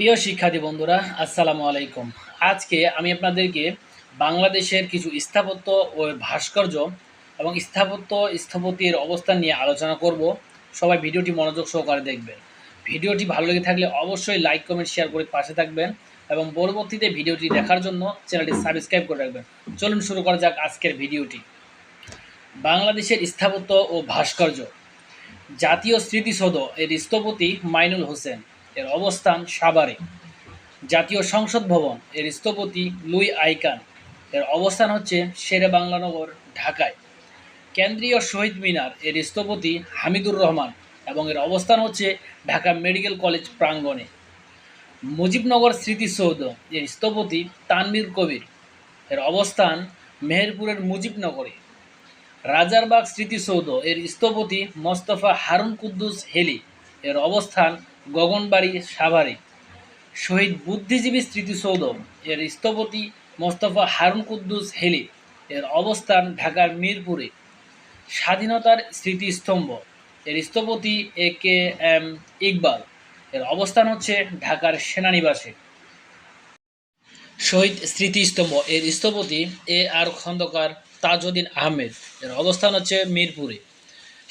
প্রিয় শিক্ষার্থী বন্ধুরা, আসসালামু আলাইকুম। আজকে আমি আপনাদেরকে বাংলাদেশের কিছু স্থাপত্য ও ভাস্কর্য এবং স্থাপত্য স্থপতির অবস্থান নিয়ে আলোচনা করব। সবাই ভিডিওটি মনোযোগ সহকারে দেখবেন। ভিডিওটি ভালো লেগে থাকলে অবশ্যই লাইক, কমেন্ট, শেয়ার করে পাশে থাকবেন এবং পরবর্তীতে ভিডিওটি দেখার জন্য চ্যানেলটি সাবস্ক্রাইব করে রাখবেন। চলুন শুরু করা যাক আজকের ভিডিওটি। বাংলাদেশের স্থাপত্য ও ভাস্কর্য। জাতীয় স্মৃতিসৌধ এর স্থপতি মাইনুল হোসেন। এর অবস্থান সাভারে। জাতীয় সংসদ ভবন, এর স্থপতি লুই আইকান। এর অবস্থান হচ্ছে শেরে বাংলানগর ঢাকায়। কেন্দ্রীয় শহীদ মিনার, এর স্থপতি হামিদুর রহমান এবং এর অবস্থান হচ্ছে ঢাকা মেডিকেল কলেজ প্রাঙ্গণে। মুজিবনগর স্মৃতিসৌধ, এর স্থপতি তানভীর কবির। এর অবস্থান মেহেরপুরের মুজিবনগরে। রাজারবাগ স্মৃতিসৌধ, এর স্থপতি মোস্তফা হারুন কুদ্দুস হেলি। এর অবস্থান গগনবাড়ি সাভারে। শহীদ বুদ্ধিজীবী স্মৃতিসৌধ এর স্থপতি মোস্তফা হারুন কুদ্দুস হেলি, এর অবস্থান ঢাকার মিরপুরে। স্বাধীনতার স্মৃতিস্তম্ভ, এর স্থপতি এ কে এম ইকবাল, এর অবস্থান হচ্ছে ঢাকার সেনানিবাসে। শহীদ স্মৃতিস্তম্ভ, এর স্থপতি এ আর খন্দকার তাজউদ্দিন আহমেদ, এর অবস্থান হচ্ছে মিরপুরে।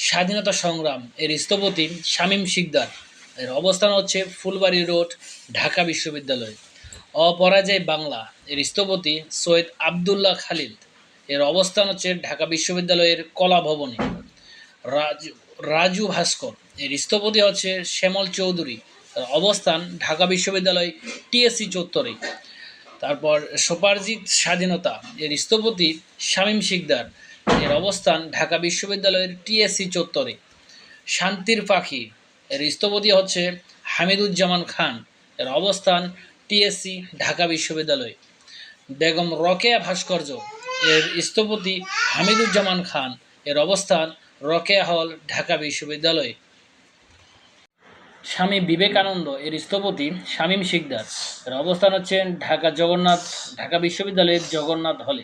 স্বাধীনতা সংগ্রাম, এর স্থপতি শামীম শিকদার এর অবস্থান হচ্ছে ফুলবাড়ি রোড, ঢাকা বিশ্ববিদ্যালয়। অপরাজয় বাংলা, এর স্থপতি সৈয়দ আবদুল্লাহ খালিদ। এর অবস্থান হচ্ছে ঢাকা বিশ্ববিদ্যালয়ের কলা ভবনে। রাজু রাজু ভাস্কর, এর স্থপতি হচ্ছে শ্যামল চৌধুরী। এর অবস্থান ঢাকা বিশ্ববিদ্যালয় টিএসসি চত্বরে। তারপর সোপারজিৎ স্বাধীনতা, এর স্থপতি শামীম শিকদার। এর অবস্থান ঢাকা বিশ্ববিদ্যালয়ের টিএসসি চত্বরে। শান্তির পাখি এর স্থপতি হচ্ছে হামিদুজ্জামান খান। এর অবস্থান টিএসসি, ঢাকা বিশ্ববিদ্যালয়। বেগম রকেয়া ভাস্কর্য, এর স্থপতি হামিদুজ্জামান খান। এর অবস্থান রকেয়া হল, ঢাকা বিশ্ববিদ্যালয়। স্বামী বিবেকানন্দ, এর স্থপতি শামীম শিকদার। এর অবস্থান হচ্ছে ঢাকা জগন্নাথ, ঢাকা বিশ্ববিদ্যালয়ের জগন্নাথ হলে।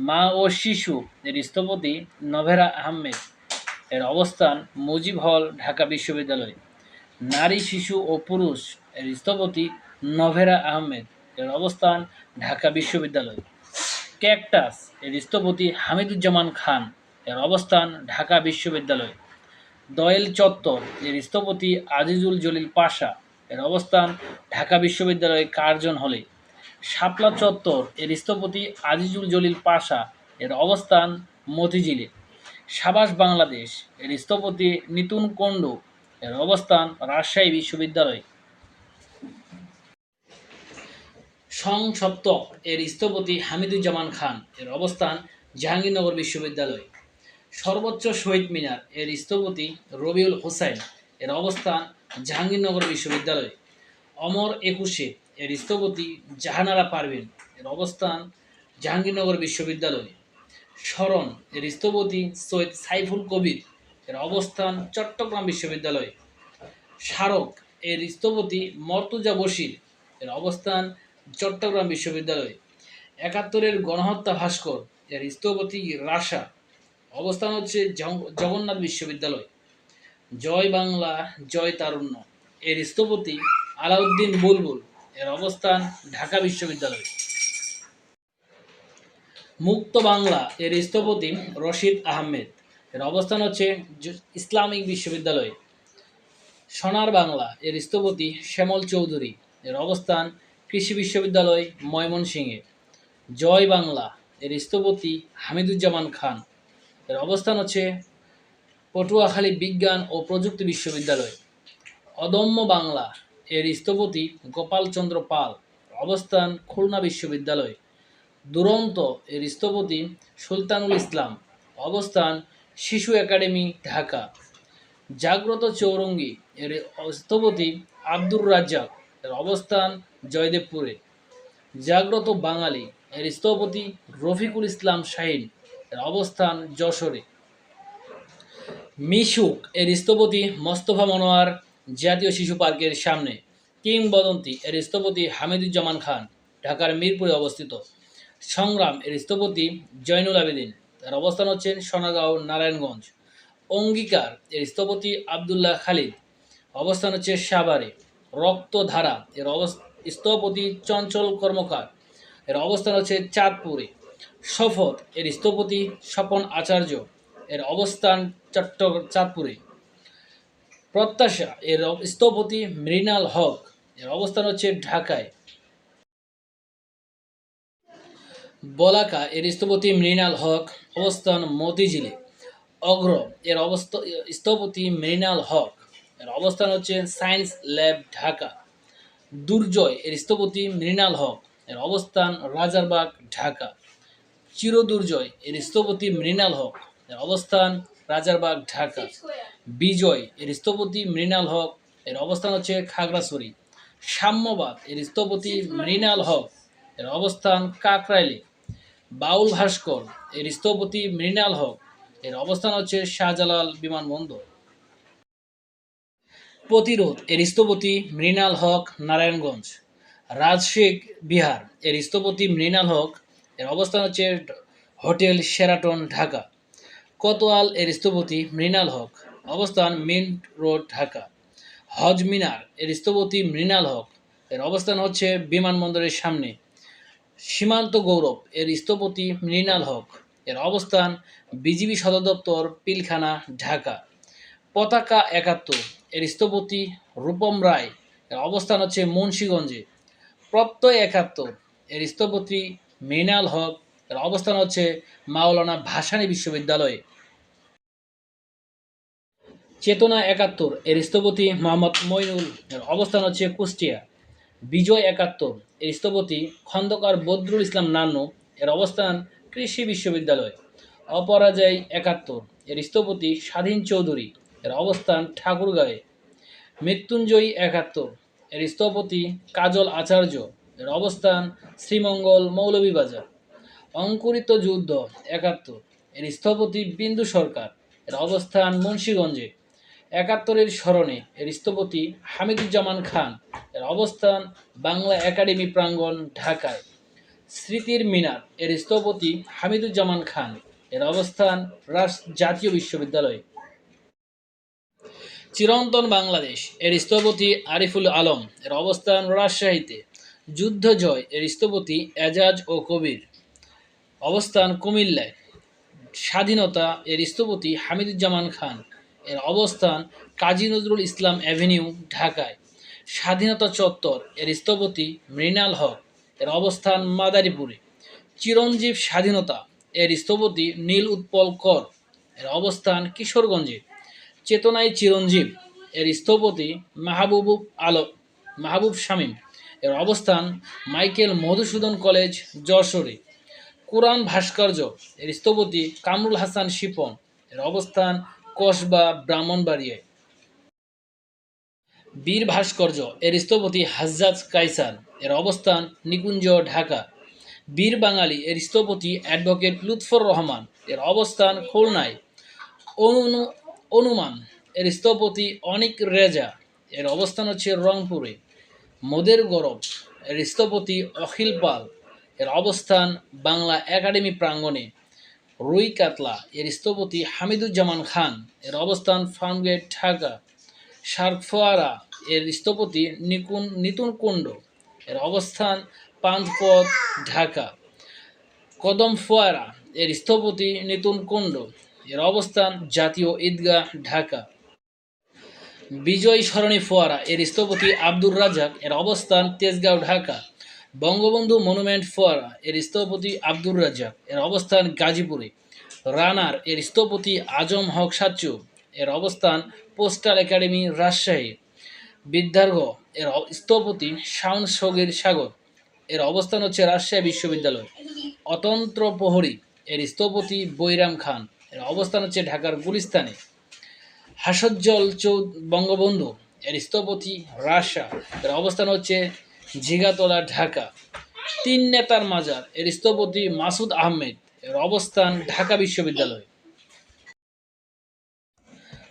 মা ও শিশু, এর স্থপতি নভেরা আহমেদ। এর অবস্থান মুজিব হল, ঢাকা বিশ্ববিদ্যালয়। নারী, শিশু ও পুরুষ এর স্থপতি নভেরা আহমেদ। এর অবস্থান ঢাকা বিশ্ববিদ্যালয়। ক্যাকটাস এর স্থপতি হামিদুজ্জামান খান। এর অবস্থান ঢাকা বিশ্ববিদ্যালয়। দয়েল চত্বর এর স্থপতি আজিজুল জলিল পাশা। এর অবস্থান ঢাকা বিশ্ববিদ্যালয় কার্জন হলে। শাপলা চত্বর এর স্থপতি আজিজুল জলিল পাশা। এর অবস্থান মতিঝিলে। সাবাস বাংলাদেশ এর স্থপতি নিতুন কুণ্ডু এর অবস্থান রাজশাহী বিশ্ববিদ্যালয়। সংসপ্তক এর স্থপতি হামিদুজ্জামান খান এর অবস্থান জাহাঙ্গীরনগর বিশ্ববিদ্যালয়। সর্বোচ্চ শহীদ মিনার এর স্থপতি রবিউল হোসাইন এর অবস্থান জাহাঙ্গীরনগর বিশ্ববিদ্যালয়। অমর একুশে এর স্থপতি জাহানারা পারভিন এর অবস্থান জাহাঙ্গীরনগর বিশ্ববিদ্যালয়। স্মরণ এর স্থপতি সৈয়দ সাইফুল কবির, এর অবস্থান চট্টগ্রাম বিশ্ববিদ্যালয়। স্মারক, এর স্থপতি মর্তুজা বশির, এর অবস্থান চট্টগ্রাম বিশ্ববিদ্যালয়। একাত্তরের গণহত্যা ভাস্কর, এর স্থপতি রাশা অবস্থান হচ্ছে জগন্নাথ বিশ্ববিদ্যালয়। জয় বাংলা, জয় তারুণ্য, এর স্থপতি আলাউদ্দিন বুলবুল, এর অবস্থান ঢাকা বিশ্ববিদ্যালয়। মুক্ত বাংলা এর স্থপতি রশিদ আহমেদ। এর অবস্থান হচ্ছে ইসলামিক বিশ্ববিদ্যালয়। সোনার বাংলা এর স্থপতি শ্যামল চৌধুরী। এর অবস্থান কৃষি বিশ্ববিদ্যালয় ময়মনসিংহে। জয় বাংলা এর স্থপতি হামিদুজ্জামান খান। এর অবস্থান হচ্ছে পটুয়াখালী বিজ্ঞান ও প্রযুক্তি বিশ্ববিদ্যালয়। অদম্য বাংলা এর স্থপতি গোপালচন্দ্র পাল। অবস্থান খুলনা বিশ্ববিদ্যালয়। দুরন্ত এর স্থপতি সুলতানুল ইসলাম। অবস্থান শিশু একাডেমি, ঢাকা। জাগ্রত চৌরঙ্গি এর স্থপতি আব্দুর রাজ্জাক। এর অবস্থান জয়দেবপুরে। জাগ্রত বাঙালি এর স্থপতি রফিকুল ইসলাম শাহিন। এর অবস্থান যশোরে। মিশুক এর স্থপতি মোস্তফা মনোয়ার জাতীয় শিশু পার্কের সামনে। কিংবদন্তি এর স্থপতি হামিদুজ্জামান খান, ঢাকার মিরপুরে অবস্থিত। সংগ্রাম, এর স্থপতি জয়নুল আবেদিন। তার অবস্থান হচ্ছে সোনাগাঁও, নারায়ণগঞ্জ। অঙ্গীকার, এর স্থপতি আবদুল্লাহ খালিদ। অবস্থান হচ্ছে সাভারে। রক্তধারা, এর স্থপতি চঞ্চল কর্মকার। এর অবস্থান হচ্ছে চাঁদপুরে। শপথ, এর স্থপতি স্বপন আচার্য। এর অবস্থান চট্ট চাঁদপুরে। প্রত্যাশা, এর স্থপতি মৃণাল হক। এর অবস্থান হচ্ছে ঢাকায়। বলাকা, এর স্থপতি মৃণাল হক, অবস্থান মতিঝিলে। অগ্র, এর অবস্থা, স্থপতি মৃণাল হক। এর অবস্থান হচ্ছে সায়েন্স ল্যাব ঢাকা। দুর্জয়, এর স্থপতি মৃণাল হক। এর অবস্থান রাজারবাগ, ঢাকা। চিরদুর্জয়, এর স্থপতি মৃণাল হক। এর অবস্থান রাজারবাগ, ঢাকা। বিজয়, এর স্থপতি মৃণাল হক। এর অবস্থান হচ্ছে খাগড়াছড়ি। সাম্যবাদ, এর স্থপতি মৃণাল হক। এর অবস্থান কাকরাইলে। বাউল ভাস্কর, এর স্থপতি মৃণাল হক, এর অবস্থান হচ্ছে শাহজালাল বিমানবন্দর। প্রতিরোধ, এর স্থপতি মৃণাল হক, নারায়ণগঞ্জ। রাজশেখ বিহার, এর স্থপতি মৃণাল হক, এর অবস্থান হচ্ছে হোটেল শেরাটন, ঢাকা। কোতোয়াল, এর স্থপতি মৃণাল হক, অবস্থান মিন্ট রোড, ঢাকা। হজ মিনার, এর স্থপতি মৃণাল হক, এর অবস্থান হচ্ছে বিমানবন্দরের সামনে। সীমান্ত গৌরব এর স্থপতি মৃণাল হক। এর অবস্থান বিজিবি সদর দপ্তর পিলখানা, ঢাকা। পতাকা একাত্তর, এর স্থপতি রূপম রায়। এর অবস্থান হচ্ছে মুন্সীগঞ্জে। প্রত্যয় একাত্তর, এর স্থপতি মৃণাল হক। এর অবস্থান হচ্ছে মাওলানা ভাসানী বিশ্ববিদ্যালয়ে। চেতনা একাত্তর, এর স্থপতি মোহাম্মদ মইনুল। এর অবস্থান হচ্ছে কুষ্টিয়া। বিজয় একাত্তর এর স্থপতি খন্দকার বদরুল ইসলাম নানু এর অবস্থান কৃষি বিশ্ববিদ্যালয়। অপরাজয় একাত্তর, এর স্থপতি স্বাধীন চৌধুরী, এর অবস্থান ঠাকুরগাঁয়ে। মৃত্যুঞ্জয়ী একাত্তর, এর স্থপতি কাজল আচার্য, এর অবস্থান শ্রীমঙ্গল মৌলভীবাজার অঙ্কুরিত যুদ্ধ একাত্তর, এর স্থপতি বিন্দু সরকার, এর অবস্থান মুন্সীগঞ্জে। একাত্তরের স্মরণে এর স্থপতি হামিদুজ্জামান খান। এর অবস্থান বাংলা একাডেমি প্রাঙ্গণ, ঢাকায়। স্মৃতির মিনার, এর স্থপতি হামিদুজ্জামান খান। এর অবস্থান জাতীয় বিশ্ববিদ্যালয়। চিরন্তন বাংলাদেশ, এর স্থপতি আরিফুল আলম। এর অবস্থান রাজশাহীতে। যুদ্ধ জয় এর স্থপতি এজাজ ও কবির। অবস্থান কুমিল্লায়। স্বাধীনতা, এর স্থপতি হামিদুজ্জামান খান। এর অবস্থান কাজী নজরুল ইসলাম অ্যাভিনিউ, ঢাকায়। স্বাধীনতা চত্বর এর স্থপতি মৃণাল হক, এর অবস্থান মাদারীপুরে। চিরঞ্জীব স্বাধীনতা এর স্থপতি নীল উৎপল কর, এর অবস্থান কিশোরগঞ্জে। চেতনায় চিরঞ্জীব এর স্থপতি মাহবুব আলম মাহবুব শামীম, এর অবস্থান মাইকেল মধুসূদন কলেজ, যশোরে। কোরআন ভাস্কর্য এর স্থপতি কামরুল হাসান শিপন, এর অবস্থান কসবা ব্রাহ্মণবাড়িয়ায় বীর ভাস্কর্য, এর স্থপতি হাজ্জাজ কাইসার এর অবস্থান নিকুঞ্জ, ঢাকা। বীর বাঙালি, এর স্থপতি অ্যাডভোকেট লুৎফর রহমান, এর অবস্থান খুলনায়। অনু, অনুমান, এর স্থপতি অনিক রেজা, এর অবস্থান হচ্ছে রংপুরে। মোদের গরব, এর স্থপতি অখিল পাল, এর অবস্থান বাংলা একাডেমি প্রাঙ্গণে। রুই কাতলা, এর স্থপতি হামিদুজ্জামান খান, এর অবস্থান ফার্মগেট ঢাকা। শার্কফোয়ারা এর স্থপতি নিকুন নিতুন কুণ্ড, এর অবস্থান পান্থপথ, ঢাকা। কদম ফোয়ারা এর স্থপতি নিতুন কুণ্ড, এর অবস্থান জাতীয় ঈদগাহ, ঢাকা। বিজয় সরণী ফোয়ারা এর স্থপতি আব্দুর রাজাক এর অবস্থান তেজগাঁও, ঢাকা। বঙ্গবন্ধু মনুমেন্ট ফোয়ারা এর স্থপতি আব্দুর রাজাক এর অবস্থান গাজীপুরে। রানার এর স্থপতি আজম হক সাচ্চু, এর অবস্থান পোস্টাল একাডেমি রাজশাহী। বিদ্যার্ঘ, এর স্থপতি শাউন সগির সাগর, এর অবস্থান হচ্ছে রাজশাহী বিশ্ববিদ্যালয়। অতন্ত্র প্রহরী, এর স্থপতি বৈরাম খান, এর অবস্থান হচ্ছে ঢাকার গুলিস্তানে। হাসজ্জল চৌ বঙ্গবন্ধু, এর স্থপতি রাশা এর অবস্থান হচ্ছে ঝিগাতলা ঢাকা। তিন নেতার মাজার, এর স্থপতি মাসুদ আহমেদ। এর অবস্থান ঢাকা বিশ্ববিদ্যালয়।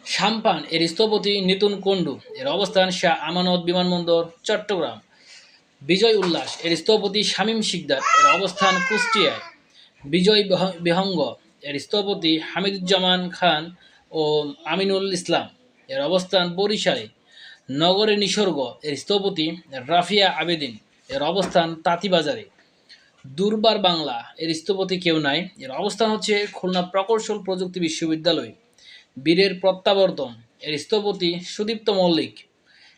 সাম্পান, এর স্থপতি নিতুন কুণ্ডু। এর অবস্থান শাহ আমানত বিমানবন্দর, চট্টগ্রাম। বিজয় উল্লাস, এর স্থপতি শামীম শিকদার। এর অবস্থান কুষ্টিয়ায়। বিজয় বিহ- বিহঙ্গ, এর স্থপতি হামিদুজ্জামান খান ও আমিনুল ইসলাম। এর অবস্থান বরিশালে। নগরের নিসর্গ এর স্থপতি রাফিয়া আবেদিন। এর অবস্থান তাঁতিবাজারে। দুর্বার বাংলা এর স্থপতি কেউ নাই। এর অবস্থান হচ্ছে খুলনা প্রকৌশল প্রযুক্তি বিশ্ববিদ্যালয়। বীরের প্রত্যাবর্তন এর স্থপতি সুদীপ্ত মল্লিক।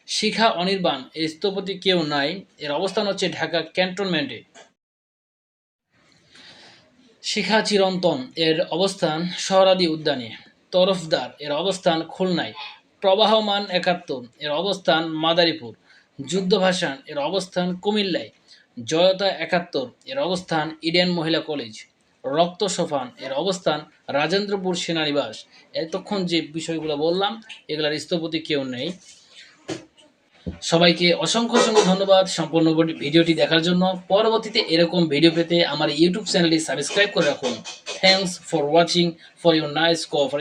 শিখা অনির্বাণ এর স্থপতি কেউ নাই। এর অবস্থান হচ্ছে ঢাকা ক্যান্টনমেন্টে। শিখা চিরন্তন এর অবস্থান শহরাদি উদ্যানে। তরফদার এর অবস্থান খুলনায়। প্রবাহমান একাত্তর, এর অবস্থান মাদারীপুর। যুদ্ধভাষান এর অবস্থান কুমিল্লায়। জয়তা একাত্তর, এর অবস্থান ইডেন মহিলা কলেজ। রক্ত সোফান এর অবস্থান রাজেন্দ্রপুর সেনানিবাস। এতক্ষণ যে বিষয়গুলো বললাম, এগুলার স্থপতি কেউ নেই। সবাইকে অসংখ্য অসংখ্য ধন্যবাদ সম্পূর্ণ ভিডিওটি দেখার জন্য। পরবর্তীতে এরকম ভিডিও পেতে আমার ইউটিউব চ্যানেলটি সাবস্ক্রাইব করে রাখুন। Thanks for watching for your nice cooperation